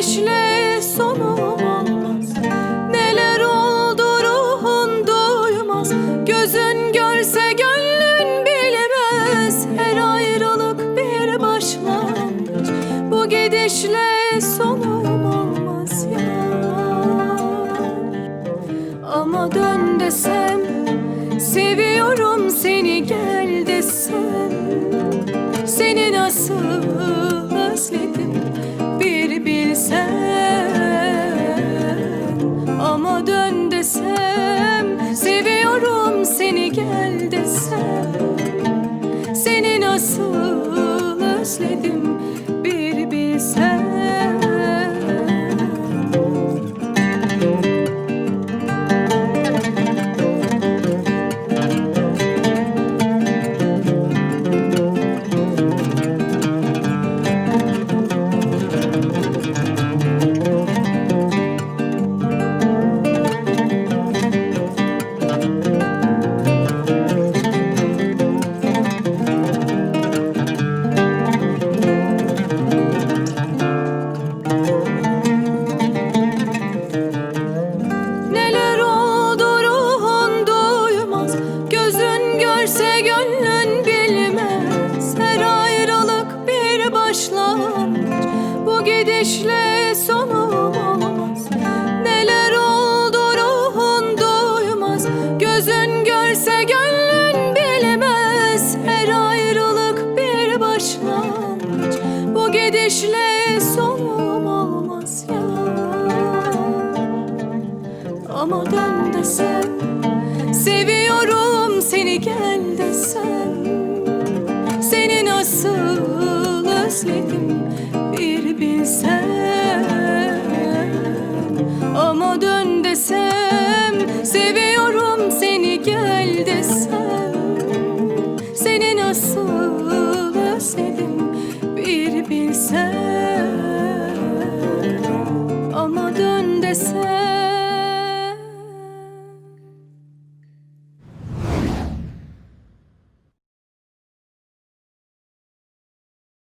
ateşle sonu olmaz. Neler oldu ruhun duymaz. Gözün görse gönlün bilmez Her ayrılık bir başlangıç. Bu gidişle sonum olmaz ya. Ama dön desem Gözün görse gönlün bilmez. Her ayrılık bir başlangıç. Bu gidişle sonum olmaz. Neler oldu ruhun duymaz. Gözün görse gönlün bilmez. Her ayrılık bir başlangıç. Bu gidişle sonum olmaz ya. Ama dön seni gel desem Seni nasıl özledim bir bilsen Ama dön desem Seviyorum seni gel desem. Seni nasıl özledim bir bilsen Ama dön desem